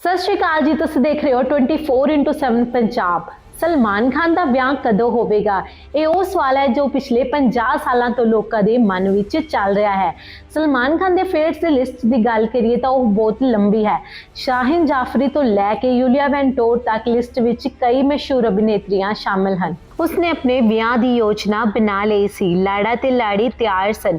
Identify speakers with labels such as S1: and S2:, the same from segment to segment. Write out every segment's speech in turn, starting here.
S1: ਸਤਿ ਸ਼੍ਰੀ ਅਕਾਲ ਜੀ, ਤੁਸੀਂ ਦੇਖ ਰਹੇ ਹੋ 24x7 ਪੰਜਾਬ। ਸਲਮਾਨ ਖਾਨ ਦਾ ਵਿਆਹ ਕਦੋਂ ਹੋਵੇਗਾ? ਇਹ ਉਹ ਸਵਾਲ ਹੈ ਜੋ ਪਿਛਲੇ 50 ਸਾਲਾਂ ਤੋਂ ਲੋਕਾਂ ਦੇ ਮਨ ਵਿੱਚ ਚੱਲ ਰਿਹਾ ਹੈ। ਸਲਮਾਨ ਖਾਨ ਦੇ ਫੇਵਰਟਸ ਦੀ ਲਿਸਟ ਦੀ ਗੱਲ ਕਰੀਏ ਤਾਂ ਉਹ ਬਹੁਤ ਲੰਬੀ ਹੈ। ਸ਼ਾਹਿਨ ਜਾਫਰੀ ਤੋਂ ਲੈ ਕੇ ਯੂਲੀਆ ਵੈਂਟੋਰ ਤੱਕ ਲਿਸਟ ਵਿੱਚ ਕਈ ਮਸ਼ਹੂਰ ਅਭਿਨੇਤਰੀਆਂ ਸ਼ਾਮਲ ਹਨ। ਉਸਨੇ ਆਪਣੇ ਵਿਆਹ ਦੀ ਯੋਜਨਾ ਬਣਾ ਲਈ ਸੀ। ਲਾੜਾ ਤੇ ਲਾੜੀ ਤਿਆਰ ਸਨ।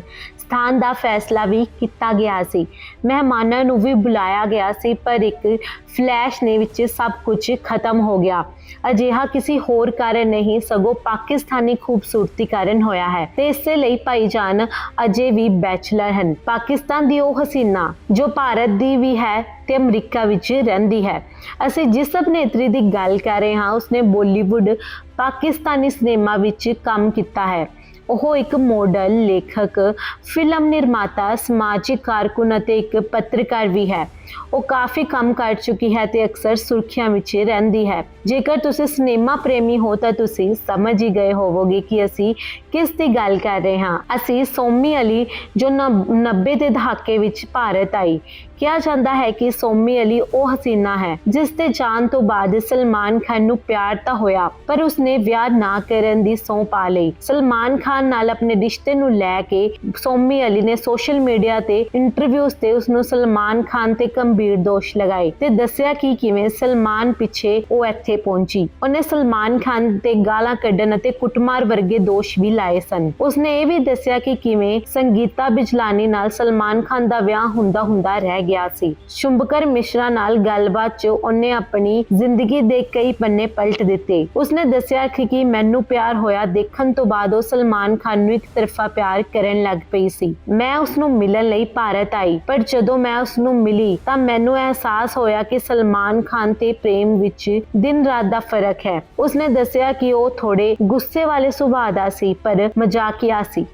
S1: ਸਥਾਨ ਦਾ ਫੈਸਲਾ ਵੀ ਕੀਤਾ ਗਿਆ ਸੀ। ਮਹਿਮਾਨਾਂ ਨੂੰ ਵੀ ਬੁਲਾਇਆ ਗਿਆ ਸੀ, ਪਰ ਇੱਕ ਫਲੈਸ਼ ਨੇ ਵਿੱਚ ਸਭ ਕੁਝ ਖਤਮ ਹੋ ਗਿਆ। ਅਜਿਹਾ ਕਿਸੇ ਹੋਰ ਕਾਰਨ ਨਹੀਂ, ਸਗੋਂ ਪਾਕਿਸਤਾਨੀ ਖੂਬਸੂਰਤੀ ਕਾਰਨ ਹੋਇਆ ਹੈ। ਤੇ ਇਸੇ ਲਈ ਭਾਈਜਾਨ ਅਜੇ ਵੀ ਬੈਚਲਰ ਹਨ। ਪਾਕਿਸਤਾਨ ਦੀ ਉਹ ਹਸੀਨਾ ਜੋ ਭਾਰਤ ਦੀ ਵੀ ਹੈ ਤੇ ਅਮਰੀਕਾ ਵਿੱਚ ਰਹਿੰਦੀ ਹੈ। ਅਸੀਂ ਜਿਸ ਅਭਿਨੇਤਰੀ ਦੀ ਗੱਲ ਕਰ ਰਹੇ ਹਾਂ, ਉਸਨੇ ਬਾਲੀਵੁੱਡ ਪਾਕਿਸਤਾਨੀ ਸਿਨੇਮਾ ਵਿੱਚ ਕੰਮ ਕੀਤਾ ਹੈ। ਉਹ ਇੱਕ ਮਾਡਲ ਲੇਖਕ ਫਿਲਮ ਨਿਰਮਾਤਾ, ਸਮਾਜਿਕ ਕਾਰਕੁਨ ਅਤੇ ਇੱਕ ਪੱਤਰਕਾਰ ਵੀ ਹੈ। ਉਹ ਕਾਫੀ ਕੰਮ ਕਰ ਚੁੱਕੀ ਹੈ ਤੇ ਅਕਸਰ ਸੁਰਖੀਆਂ ਵਿੱਚ ਰਹਿੰਦੀ ਹੈ। ਜੇਕਰ ਤੁਸੀਂ ਸਿਨੇਮਾ ਪ੍ਰੇਮੀ ਹੋ ਤਾਂ ਤੁਸੀਂ ਸਮਝ ਹੀ ਗਏ ਹੋਵੋਗੇ ਕਿ ਅਸੀਂ ਕਿਸ ਦੀ ਗੱਲ ਕਰ ਰਹੇ ਹਾਂ। ਅਸੀਂ ਸੋਮੀ ਅਲੀ, ਜੋ 90 ਦੇ ਦਹਾਕੇ ਵਿੱਚ ਭਾਰਤ ਆਈ। ਕਿਹਾ ਜਾਂਦਾ ਹੈ ਕਿ ਸੋਮੀ ਅਲੀ ਉਹ ਹਸੀਨਾ ਹੈ, ਜਿਸ ਦੇ ਜਾਣ ਤੋਂ ਬਾਅਦ ਸਲਮਾਨ ਖਾਨ ਨੂੰ ਪਿਆਰ ਤਾਂ ਹੋਇਆ, ਪਰ ਉਸਨੇ ਵਿਆਹ ਨਾ ਕਰਨ ਦੀ ਸਹੁੰ ਪਾ ਲਈ। ਸਲਮਾਨ ਖਾਨ ਨਾਲ ਆਪਣੇ ਰਿਸ਼ਤੇ ਨੂੰ ਲੈ ਕੇ ਸੋਮੀ ਅਲੀ ਨੇ ਸੋਸ਼ਲ ਮੀਡੀਆ ਤੇ ਇੰਟਰਵਿਊਜ਼ ਤੇ ਉਸ ਨੂੰ ਸਲਮਾਨ ਖਾਨ ਤੇ ਗੰਭੀਰ ਦੋਸ਼ ਲਗਾਏ ਤੇ ਦੱਸਿਆ ਕਿ ਕਿਵੇਂ ਸਲਮਾਨ ਪਿੱਛੇ ਉਹ ਇੱਥੇ ਪਹੁੰਚੀ। ਉਹਨੇ ਸਲਮਾਨ ਖਾਨ ਤੇ ਗਾਲਾਂ ਕੱਢਣ ਅਤੇ ਕੁੱਟਮਾਰ ਵਰਗੇ ਦੋਸ਼ ਵੀ ਲਾਏ ਸਨ। ਉਸਨੇ ਇਹ ਵੀ ਦੱਸਿਆ ਕਿ ਕਿਵੇਂ ਸੰਗੀਤਾ ਬਿਜਲਾਨੀ ਨਾਲ ਸਲਮਾਨ ਖਾਨ ਦਾ ਵਿਆਹ ਹੁੰਦਾ ਹੁੰਦਾ ਰਹਿ ਗਿਆ ਸੀ। ਸ਼ੁੰਭਕਰ ਮਿਸ਼ਰਾ ਨਾਲ ਗੱਲਬਾਤ 'ਚ ਉਹਨੇ ਆਪਣੀ ਜ਼ਿੰਦਗੀ ਦੇ ਕਈ ਪੰਨੇ ਪਲਟ ਦਿੱਤੇ। ਉਸਨੇ ਦੱਸਿਆ ਕਿ ਮੈਨੂੰ ਪਿਆਰ ਹੋਇਆ ਦੇਖਣ ਤੋਂ ਬਾਅਦ ਉਹ ਸਲਮਾਨ ਖਾਨ ਨੂੰ ਇੱਕ ਤਰਫਾ ਪਿਆਰ ਕਰਨ ਲੱਗ ਪਈ ਸੀ। ਮੈਂ ਉਸ ਨੂੰ ਮਿਲਣ ਲਈ ਭਾਰਤ ਆਈ, ਪਰ ਜਦੋਂ ਮੈਂ ਉਸ ਨੂੰ ਮਿਲੀ ਤਾਂ ਮੈਨੂੰ ਅਹਿਸਾਸ ਹੋਇਆ ਕਿ ਸਲਮਾਨ ਖਾਨ ਤੇ ਪ੍ਰੇਮ ਵਿੱਚ ਦਿਨ ਰਾਤ ਦਾ ਫ਼ਰਕ ਹੈ। ਉਸਨੇ ਦੱਸਿਆ ਕਿ ਉਹ ਥੋੜੇ ਗੁੱਸੇ ਵਾਲੇ ਸੁਭਾਅ ਦਾ ਸੀ, ਪਰ ਮਜ਼ਾਕੀਆ ਸੀ।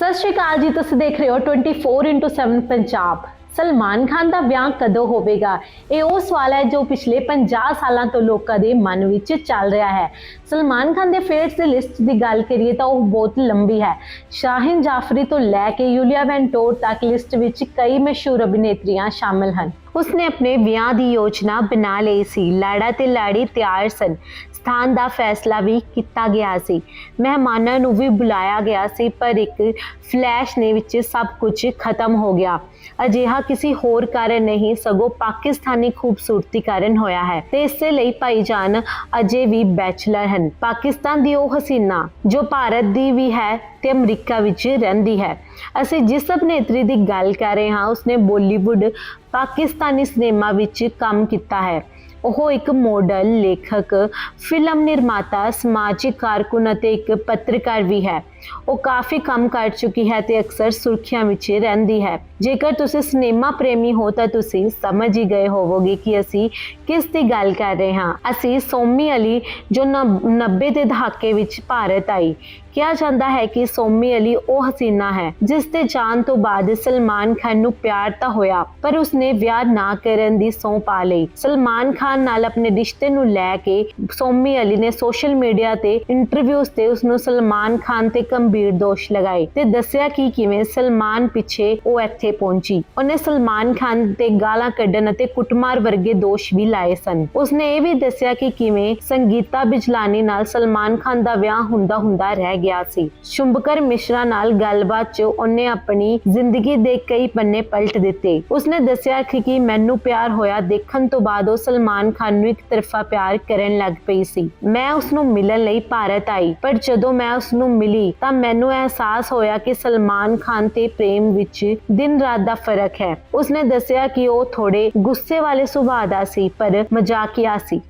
S1: ਸਤਿ ਸ਼੍ਰੀ ਅਕਾਲ ਜੀ, ਤੁਸੀਂ ਦੇਖ ਰਹੇ ਹੋ 24x7 ਪੰਜਾਬ। ਸਲਮਾਨ ਖਾਨ ਦਾ ਵਿਆਹ ਕਦੋਂ ਹੋਵੇਗਾ? ਇਹ ਉਹ ਸਵਾਲ ਹੈ ਜੋ ਪਿਛਲੇ 50 ਸਾਲਾਂ ਤੋਂ ਲੋਕਾਂ ਦੇ ਮਨ ਵਿੱਚ ਚੱਲ ਰਿਹਾ ਹੈ। ਸਲਮਾਨ ਖਾਨ ਦੇ ਫੇਵਰਟਸ ਦੀ ਲਿਸਟ ਦੀ ਗੱਲ ਕਰੀਏ ਤਾਂ ਉਹ ਬਹੁਤ ਲੰਬੀ ਹੈ। ਸ਼ਾਹਿਨ ਜਾਫਰੀ ਤੋਂ ਲੈ ਕੇ ਯੂਲੀਆ ਵੈਂਟੋਰ ਤੱਕ ਲਿਸਟ ਵਿੱਚ ਕਈ ਮਸ਼ਹੂਰ ਅਭਿਨੇਤਰੀਆਂ ਸ਼ਾਮਲ ਹਨ। ਉਸਨੇ ਆਪਣੇ ਵਿਆਹ ਦੀ ਯੋਜਨਾ ਬਣਾ ਲਈ ਸੀ। ਲਾੜਾ ਤੇ ਲਾੜੀ ਤਿਆਰ ਸਨ। ਸਥਾਨ ਦਾ ਫੈਸਲਾ ਵੀ ਕੀਤਾ ਗਿਆ ਸੀ। ਮਹਿਮਾਨਾਂ ਨੂੰ ਵੀ ਬੁਲਾਇਆ ਗਿਆ ਸੀ, ਪਰ ਇੱਕ ਫਲੈਸ਼ ਨੇ ਵਿੱਚ ਸਭ ਕੁਝ ਖਤਮ ਹੋ ਗਿਆ। ਅਜਿਹਾ ਕਿਸੇ ਹੋਰ ਕਾਰਨ ਨਹੀਂ, ਸਗੋਂ ਪਾਕਿਸਤਾਨੀ ਖੂਬਸੂਰਤੀ ਕਾਰਨ ਹੋਇਆ ਹੈ। ਤੇ ਇਸੇ ਲਈ ਭਾਈਜਾਨ ਅਜੇ ਵੀ ਬੈਚਲਰ ਹਨ। ਪਾਕਿਸਤਾਨ ਦੀ ਉਹ ਹਸੀਨਾ ਜੋ ਭਾਰਤ ਦੀ ਵੀ ਹੈ ਤੇ ਅਮਰੀਕਾ ਵਿੱਚ ਰਹਿੰਦੀ ਹੈ। ਅਸੀਂ ਜਿਸ ਅਭਿਨੇਤਰੀ ਦੀ ਗੱਲ ਕਰ ਰਹੇ ਹਾਂ, ਉਸਨੇ ਬਾਲੀਵੁੱਡ ਪਾਕਿਸਤਾਨੀ ਸਿਨੇਮਾ ਵਿੱਚ ਕੰਮ ਕੀਤਾ ਹੈ। ਉਹ ਇੱਕ ਮਾਡਲ ਲੇਖਕ ਫਿਲਮ ਨਿਰਮਾਤਾ, ਸਮਾਜਿਕ ਕਾਰਕੁਨ ਅਤੇ ਇੱਕ ਪੱਤਰਕਾਰ ਵੀ ਹੈ। ਉਹ ਕਾਫੀ ਕੰਮ ਕਰ ਚੁੱਕੀ ਹੈ ਤੇ ਅਕਸਰ ਸੁਰਖੀਆਂ ਵਿੱਚ ਰਹਿੰਦੀ ਹੈ। ਜੇਕਰ ਤੁਸੀਂ ਸਿਨੇਮਾ ਪ੍ਰੇਮੀ ਹੋ ਤਾਂ ਤੁਸੀਂ ਸਮਝ ਹੀ ਗਏ ਹੋਵੋਗੇ ਕਿ ਅਸੀਂ ਕਿਸ ਦੀ ਗੱਲ ਕਰ ਰਹੇ ਹਾਂ। ਅਸੀਂ ਸੋਮੀ ਅਲੀ, ਜੋ 90 ਦੇ ਦਹਾਕੇ ਵਿੱਚ ਭਾਰਤ ਆਈ। ਕਿਹਾ ਜਾਂਦਾ ਹੈ ਕਿ ਸੋਮੀ ਅਲੀ ਉਹ ਹਸੀਨਾ ਹੈ, ਜਿਸ ਦੇ ਜਾਣ ਤੋਂ ਬਾਅਦ ਸਲਮਾਨ ਖਾਨ ਨੂੰ ਪਿਆਰ ਤਾਂ ਹੋਇਆ, ਪਰ ਉਸਨੇ ਵਿਆਹ ਨਾ ਕਰਨ ਦੀ ਸਹੁੰ ਪਾ ਲਈ। ਸਲਮਾਨ ਖਾਨ ਨਾਲ ਆਪਣੇ ਰਿਸ਼ਤੇ ਨੂੰ ਲੈ ਕੇ ਸੋਮੀ ਅਲੀ ਨੇ ਸੋਸ਼ਲ ਮੀਡੀਆ ਤੇ ਇੰਟਰਵਿਊਜ਼ ਤੇ ਉਸ ਨੂੰ ਸਲਮਾਨ ਖਾਨ ਤੇ ਗੰਭੀਰ ਦੋਸ਼ ਲਗਾਏ ਤੇ ਦੱਸਿਆ ਕਿ ਕਿਵੇਂ ਸਲਮਾਨ ਪਿੱਛੇ ਉਹ ਇੱਥੇ ਪਹੁੰਚੀ। ਉਹਨੇ ਸਲਮਾਨ ਖਾਨ ਤੇ ਗਾਲਾਂ ਕੱਢਣ ਅਤੇ ਕੁੱਟਮਾਰ ਵਰਗੇ ਦੋਸ਼ ਵੀ ਲਾਏ ਸਨ। ਉਸਨੇ ਇਹ ਵੀ ਦੱਸਿਆ ਕਿ ਕਿਵੇਂ ਸੰਗੀਤਾ ਬਿਜਲਾਨੀ ਨਾਲ ਸਲਮਾਨ ਖਾਨ ਦਾ ਵਿਆਹ ਹੁੰਦਾ ਹੁੰਦਾ ਰਹਿ ਗਿਆ ਸੀ। ਸ਼ੁੰਭਕਰ ਮਿਸ਼ਰਾ ਨਾਲ ਗੱਲਬਾਤ 'ਚ ਉਹਨੇ ਆਪਣੀ ਜ਼ਿੰਦਗੀ ਦੇ ਕਈ ਪੰਨੇ ਪਲਟ ਦਿੱਤੇ। ਉਸਨੇ ਦੱਸਿਆ ਕਿ ਮੈਨੂੰ ਪਿਆਰ ਹੋਇਆ ਦੇਖਣ ਤੋਂ ਬਾਅਦ ਉਹ ਸਲਮਾਨ ਖਾਨ ਨੂੰ ਇੱਕ ਤਰਫਾ ਪਿਆਰ ਕਰਨ ਲੱਗ ਪਈ ਸੀ। ਮੈਂ ਉਸ ਨੂੰ ਮਿਲਣ ਲਈ ਭਾਰਤ ਆਈ, ਪਰ ਜਦੋਂ ਮੈਂ ਉਸ ਨੂੰ ਮਿਲੀ ਤਾਂ ਮੈਨੂੰ ਅਹਿਸਾਸ ਹੋਇਆ ਕਿ ਸਲਮਾਨ ਖਾਨ ਤੇ ਪ੍ਰੇਮ ਵਿੱਚ ਦਿਨ ਦਿਨ ਰਾਤ ਦਾ ਫ਼ਰਕ ਹੈ। ਉਸਨੇ ਦੱਸਿਆ ਕਿ ਉਹ ਥੋੜੇ ਗੁੱਸੇ ਵਾਲੇ ਸੁਭਾਅ ਦਾ ਸੀ, ਪਰ ਮਜ਼ਾਕੀਆ ਸੀ।